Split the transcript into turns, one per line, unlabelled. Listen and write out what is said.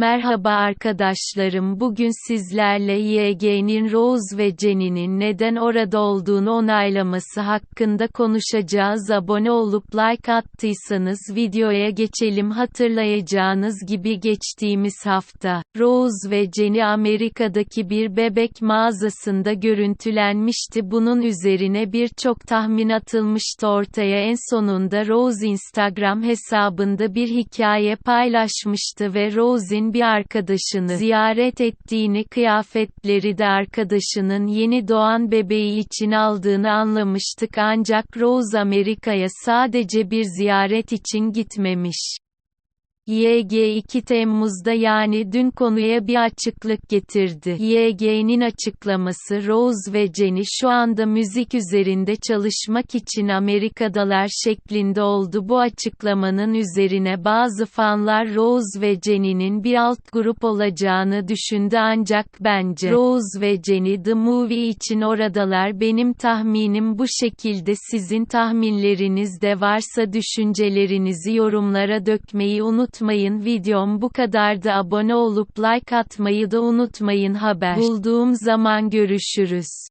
Merhaba arkadaşlarım bugün sizlerle YG'nin Rose ve Jenny'nin neden orada olduğunu onaylaması hakkında konuşacağız. Abone olup like attıysanız videoya geçelim. Hatırlayacağınız gibi geçtiğimiz hafta, Rose ve Jenny Amerika'daki bir bebek mağazasında görüntülenmişti. Bunun üzerine birçok tahmin atılmıştı ortaya. En sonunda Rose Instagram hesabında bir hikaye paylaşmıştı ve Rose'in bir arkadaşını ziyaret ettiğini kıyafetleri de arkadaşının yeni doğan bebeği için aldığını anlamıştık ancak Rose Amerika'ya sadece bir ziyaret için gitmemiş. YG 2 Temmuz'da yani dün konuya bir açıklık getirdi. YG'nin açıklaması Rose ve Jenny şu anda müzik üzerinde çalışmak için Amerika'dalar şeklinde oldu. Bu açıklamanın üzerine bazı fanlar Rose ve Jenny'nin bir alt grup olacağını düşündü ancak bence Rose ve Jenny The Movie için oradalar. Benim tahminim bu şekilde sizin tahminleriniz de varsa düşüncelerinizi yorumlara dökmeyi unutmayın unutmayın videom bu kadardı. Abone olup like atmayı da unutmayın. Haber. Bulduğum zaman görüşürüz.